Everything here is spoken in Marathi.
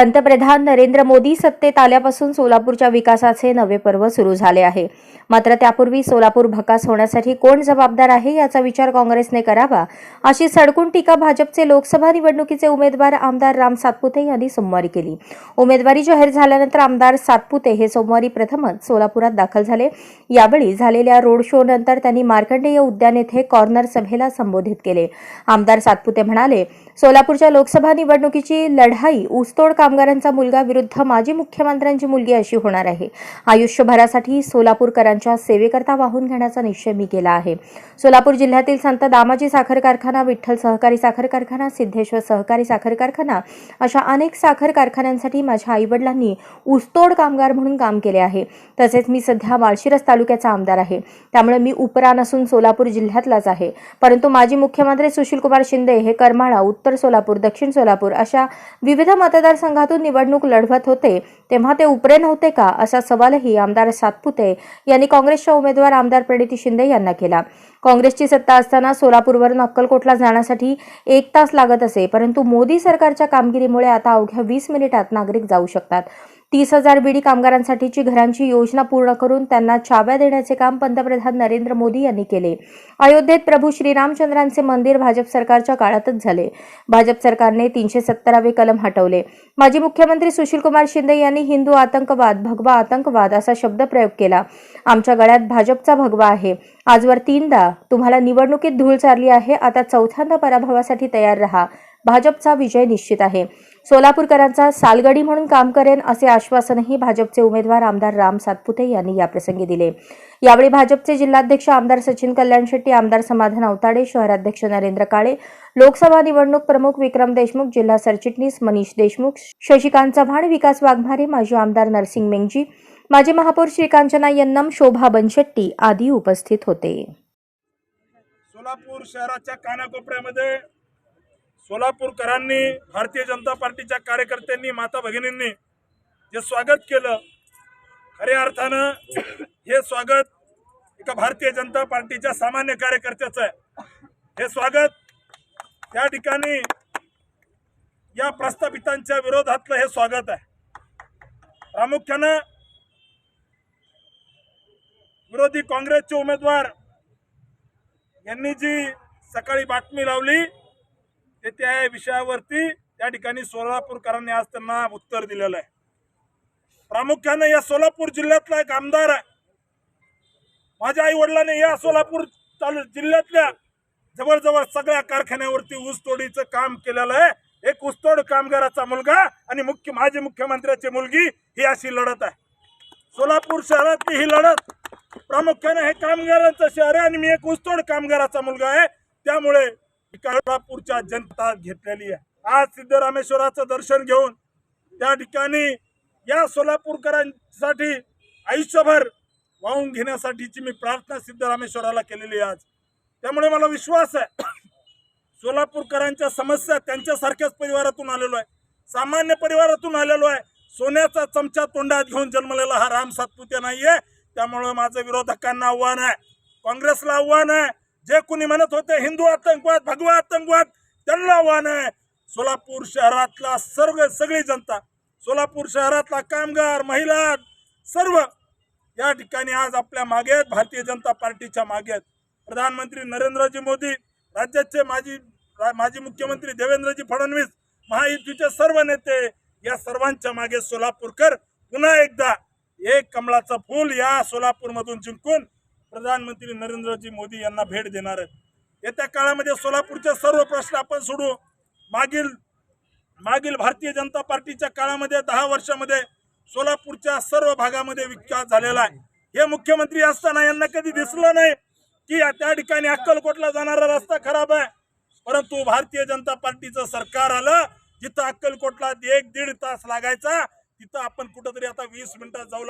पंतप्रधान नरेंद्र मोदी सत्तेत आल्यापासून सोलापूरच्या विकासाचे नवे पर्व सुरू झाले आहे. मात्र त्यापूर्वी सोलापूर भकास होण्यासाठी कोण जबाबदार आहे याचा विचार काँग्रेसने करावा अशी सडकून टीका भाजपचे लोकसभा निवडणुकीचे उमेदवार आमदार राम सातपुते यांनी सोमवारी केली. उमेदवारी जाहीर झाल्यानंतर आमदार सातपुते हे सोमवारी प्रथमच सोलापुरात दाखल झाले. यावेळी झालेल्या रोड शो नंतर त्यांनी मार्कंडेय उद्यान येथे कॉर्नर सभेला संबोधित केले. आमदार सातपुते म्हणाले सोलापूरच्या लोकसभा निवडणुकीची लढाई ऊसतोड कामगारांचा मुलगा विरुद्ध माजी मुख्यमंत्र्यांची मुलगी अशी होणार आहे. आयुष्यभरासाठी सोलापूरकरांच्या सेवेकरता वाहून घेण्याचा निश्चय मी केला आहे. सोलापूर जिल्ह्यातील संत दामाजी साखर कारखाना विठ्ठल सहकारी साखर कारखाना सिद्धेश्वर सहकारी साखर कारखाना अशा अनेक साखर कारखान्यांसाठी माझ्या आईवडिलांनी ऊसतोड कामगार म्हणून काम केले आहे. तसेच मी सध्या माळशिरस तालुक्याचा आमदार आहे. त्यामुळे मी उपरा नसून सोलापूर जिल्ह्यातलाच आहे. परंतु माजी मुख्यमंत्री सुशीलकुमार शिंदे हे करमाळा उत्तर सोलापूर दक्षिण सोलापूर अशा विविध मतदारसंघातून निवडणूक लढवत होते तेव्हा ते उपरे नव्हते का? असा सवालही आमदार सातपुते यांनी काँग्रेसच्या उमेदवार आमदार प्रणिती शिंदे यांना केला. काँग्रेसची सत्ता असताना सोलापूरवरून अक्कलकोटला जाण्यासाठी एक तास लागत असे परंतु मोदी सरकारच्या कामगिरीमुळे आता अवघ्या वीस मिनिटात नागरिक जाऊ शकतात. तीस हजार बीडी कामगारांसाठीची घरांची योजना पूर्ण करून त्यांना चाव्या देण्याचे काम पंतप्रधान नरेंद्र मोदी यांनी केले. अयोध्येत प्रभू श्रीरामचंद्रांचे मंदिर भाजप सरकारच्या काळातच झाले. भाजप सरकारने तीनशे सत्तरावे कलम हटवले. माजी मुख्यमंत्री सुशीलकुमार शिंदे यांनी हिंदू आतंकवाद भगवा आतंकवाद असा शब्द प्रयोग केला. आमच्या गळ्यात भाजपचा भगवा आहे. आजवर तीनदा तुम्हाला निवडणुकीत धूळ चारली आहे. आता चौथ्यांदा पराभवासाठी तयार रहा. भाजपचा विजय निश्चित आहे. सोलापूरकरांचा सालगडी म्हणून काम करेन असे आश्वासनही भाजपचे उमेदवार आमदार राम सातपुते यांनी याप्रसंगी दिले. यावेळी भाजपचे जिल्हाध्यक्ष आमदार सचिन कल्याण शेट्टी आमदार समाधान अवताडे शहराध्यक्ष नरेंद्र काळे लोकसभा निवडणूक प्रमुख विक्रम देशमुख जिल्हा सरचिटणीस मनीष देशमुख शशिकांत चव्हाण विकास वाघमारे माजी आमदार नरसिंग मेंगजी माजी महापौर श्रीकांचना यन्नम शोभा बनशेट्टी आदी उपस्थित होते. सोलापूर शहराच्या कानाकोपऱ्यामध्ये सोलापूरकरांनी भारतीय जनता पार्टीच्या कार्यकर्त्यांनी माता भगिनींनी जे स्वागत केलं खऱ्या अर्थानं हे स्वागत एका भारतीय जनता पार्टीच्या सामान्य कार्यकर्त्याचं आहे. हे स्वागत त्या ठिकाणी या प्रस्थापितांच्या विरोधातलं हे स्वागत आहे. प्रामुख्यानं विरोधी काँग्रेसचे उमेदवार यांनी जी सकाळी बातमी लावली ते त्या विषयावरती त्या ठिकाणी सोलापूरकरांनी आज त्यांना उत्तर दिलेलं आहे. प्रामुख्यानं या सोलापूर जिल्ह्यातला एक आमदार आहे. माझ्या आई वडिलांनी या सोलापूर तालु जिल्ह्यातल्या जवळजवळ सगळ्या कारखान्यावरती ऊसतोडीचं काम केलेलं आहे. एक ऊसतोड कामगाराचा मुलगा आणि मुख्य माजी मुख्यमंत्र्याची मुलगी ही अशी लढत आहे. सोलापूर शहरातली ही लढत प्रामुख्याने हे कामगारांचं शहर आहे आणि मी एक ऊसतोड कामगाराचा मुलगा आहे. त्यामुळे सोलापूरच्या जनता घेतलेली आहे. आज सिद्धरामेश्वराचं दर्शन घेऊन त्या ठिकाणी या सोलापूरकरांसाठी आयुष्यभर वाहून घेण्यासाठीची मी प्रार्थना सिद्धरामेश्वराला केलेली आहे आज. त्यामुळे मला विश्वास आहे. सोलापूरकरांच्या समस्या त्यांच्यासारख्याच परिवारातून आलेलो आहे. सामान्य परिवारातून आलेलो आहे. सोन्याचा चमचा तोंडात घेऊन जन्मलेला हा राम सातपुते नाहीये. त्यामुळे माझं विरोधकांना आव्हान आहे. काँग्रेसला आव्हान आहे. जे कुणी म्हणत होते हिंदू आतंकवाद भगवा आतंकवाद त्यांना आव्हान आहे. सोलापूर शहरातला सर्व सगळी जनता सोलापूर शहरातला कामगार महिला सर्व या ठिकाणी आज आपल्या मागे आहेत भारतीय जनता पार्टीच्या मागे आहेत. प्रधानमंत्री नरेंद्रजी मोदी राज्याचे माजी रा- माजी मुख्यमंत्री देवेंद्रजी फडणवीस महायुतीचे सर्व नेते या सर्वांच्या मागे सोलापूरकर पुन्हा एकदा एक कमळाचं फूल या सोलापूरमधून जिंकून प्रधानमंत्री नरेंद्रजी मोदी यांना भेट देणार आहेत येत्या काळामध्ये सोलापूरचे सर्व प्रश्न आपण सोडू. मागील मागील भारतीय जनता पार्टीच्या काळामध्ये दहा वर्षामध्ये सोलापूरच्या सर्व भागामध्ये विकास झालेला आहे. हे मुख्यमंत्री असताना यांना कधी दिसलं नाही की त्या ठिकाणी अक्कलकोटला जाणारा रस्ता खराब आहे. परंतु भारतीय जनता पार्टीचं सरकार आलं जिथं अक्कलकोटला एक दीड तास लागायचा तिथं आपण कुठंतरी आता वीस मिनिटात जाऊ लागतो